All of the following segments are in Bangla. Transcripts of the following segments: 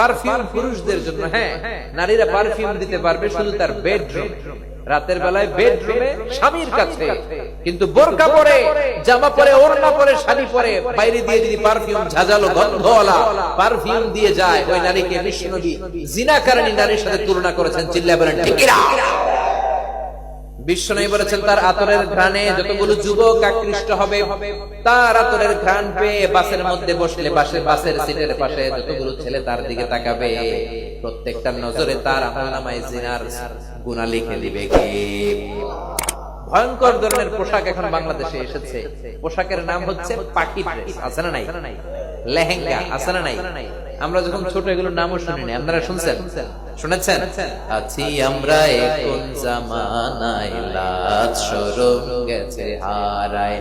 পারফিউম পুরুষদের জন্য হ্যাঁ নারীরা পারফিউম দিতে পারবে শুধু তার বেডরুমে রাতের বেলায় বেডরুমে স্বামীর কাছে। কিন্তু বোরকা পরে, জামা পরে, ওড়না পরে, শাড়ি পরে, বাইরে দিয়ে যদি পারফিউম ঝাঁঝালো গন্ধওয়ালা পারফিউম দিয়ে যায়, ওই নারীকে বিষ্ণুনবী জিনাকারণী নারীর সাথে তুলনা করেছেন চিল্লা বলেন, ঠিকিরা! বলেছেন তার আতরের ঘ্রাণে যতগুলো যুবক আকৃষ্ট হবে, তার আতরের ঘ্রাণ পেয়ে বাসের মধ্যে বসলে বাসে বাসের সিটের পাশে যতগুলো ছেলে তার দিকে তাকাবে প্রত্যেকটার নজরে তার আমল নামায় জিনার গুণা লিখে দিবে কি? ভয়ঙ্কর ধরনের পোশাক এখন বাংলাদেশে এসেছে। পোশাকের নাম হচ্ছে পাখি আছে না নাই? লেহেঙ্গা, আছে না নাই? আমরা যখন ছোট এগুলোর নামও শুনিনি আপনারা শুনছেন? শুনেছেন? আছি আমরা এখন জামানায় লাজ শরম গেছে হারায়।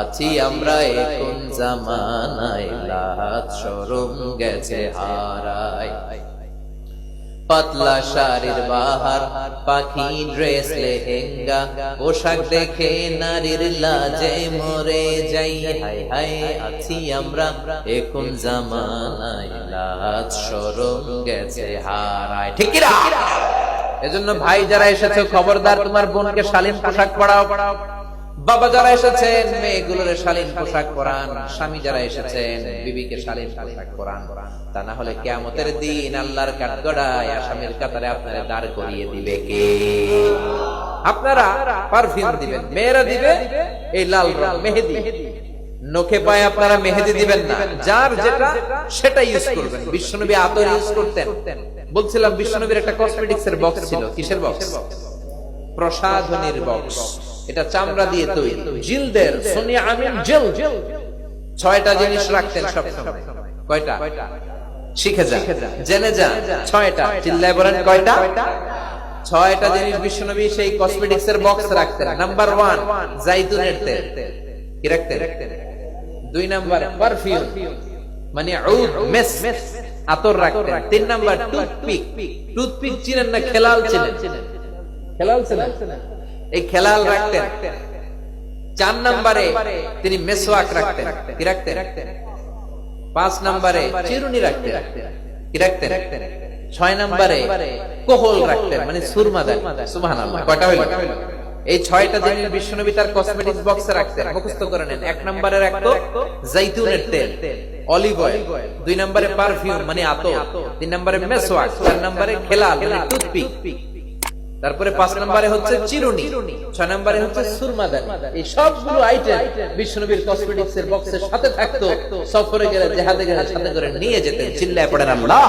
আছি আমরা এখন জামানায় লাজ শরম গেছে হারায়। পাতলা শাড়ির বাহার, পাখি ড্রেস লেহেঙ্গা, পোশাক দেখে নারীর লাজে মরে যাই। হাই হাই, আছি আমরা, এখন জামানায় লাজ শরম গেছে হারায়। ঠিক এজন্য ভাই যারা এসেছে, খবরদার, তোমার বোনকে শালীন পোশাক পরাও। বাবা যারা এসেছেন, মেয়েগুলোর শালীন পোশাক পরান, স্বামী যারা এসেছেন, বিবিকে শালীন পোশাক পরান। তা না হলে কেয়ামতের দিন আল্লাহর কাঠগড়ায় আসামের কাতারে আপনারা দাঁড় করিয়ে দিবে কে? আপনারা পারফিউম দিবেন, মেয়েরা দিবে এই লাল রং, মেহেদি। নখে পায়ে আপনারা মেহেদি দিবেন না, যার যেটা, সেটা ইউজ করবেন। বিশ্বনবী আতর ইউজ করতেন। বলছিলাম, বিশ্বনবীর একটা কসমেটিক্স এর বক্স ছিল। কিসের বক্স প্রসাধনীর বক্স এটা চামড়া দিয়ে তৈরি। জিলদের ছয়টা জিনিস রাখতেন সব কয়টা? শিখে যা জেনে যা ছয়টা। চিল্লায় বলেন কয়টা? ছয়টা জিনিস বিশ্বনবী সেই কসমেটিক্স এর বক্স রাখতেন। নাম্বার ওয়ান জাইতুনের তেল। কি রাখতেন? দুই নাম্বার পারফিউম মানে মেস আতর রাখতেন। তিন নাম্বার টুথপিক টুথপিক চিনেন না, খেলাল চিনেন? খেলাল ছিলেন এই খেলাল রাখতেন। চার নম্বরে তিনি মেসোয়াক রাখতেন। কি রাখতেন? পাঁচ নম্বরে চিরুনি রাখতেন। কি রাখতেন? ছয় নম্বরে কোহল রাখতেন মানে সুরমা দেন। সুবহান কয়টা হইল? এই ছয়টা জিনিস বিশ্বনবী তার কসমেটিক্স বক্সে রাখতেন। মুখস্থ করে নেন। এক নম্বরে রাখতো জাইতুনের তেল অলিভ অয়েল দুই নম্বরে পারফিউম মানে আতর। তিন নম্বরে মেসওয়াক। চার নম্বরে খেলাল মানে টুথপিক তারপরে পাঁচ নম্বরে হচ্ছে চিরুনি, ছয় নম্বরে হচ্ছে সুরমাদানি এই সবগুলো আইটেম বিষ্ণুবীর কসমেটিক্স এর বক্সের সাথে থাকতো, সফরে গেলে জেহাদে গেলে সাথে করে নিয়ে যেতেন, চিল্লায় পড়েন আল্লাহ।